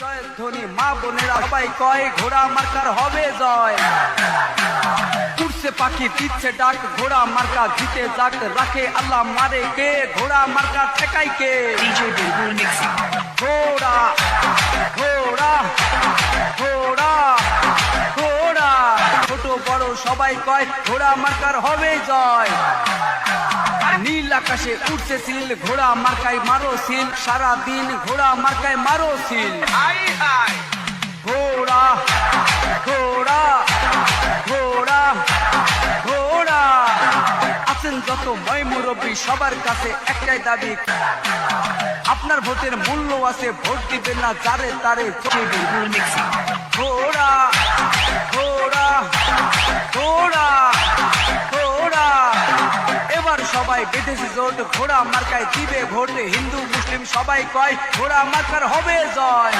জয়ের ধ্বনি, মা বোনেরা সবাই কয়, ঘোড়া মার্কার হবে জয়। উঠছে পাখি, দিচ্ছে ডাক, ঘোড়া মার্কা জিতে যাক, রাখে আল্লাহ মারে কে? ঘোড়া মার্কা ঠেকাই কে. ঘোড়া ঘোড়া ঘোড়া ঘোড়া। ছোট বড় সবাই কয়, ঘোড়া মার্কার হবে জয়। নীল আকাশে উঠছে সিল, ঘোড়া মার্কায় মারো সিল, সারা দিন ঘোড়া মার্কায় মারো সিল। ঘোড়া ঘোড়া ঘোড়া ঘোড়া। আছেন যত ময় মুরব্বী, সবার কাছে একটাই দাবি। আপনার ভোটের মূল্য আছে, ভোট দিবেন না, যারে তারে ঘোড়া সবাই বিদেশি জোট, ঘোড়া মার্কায় দিবে ভোট। হিন্দু, মুসলিম সবাই কয়, ঘোড়া মার্কার হবে জয়।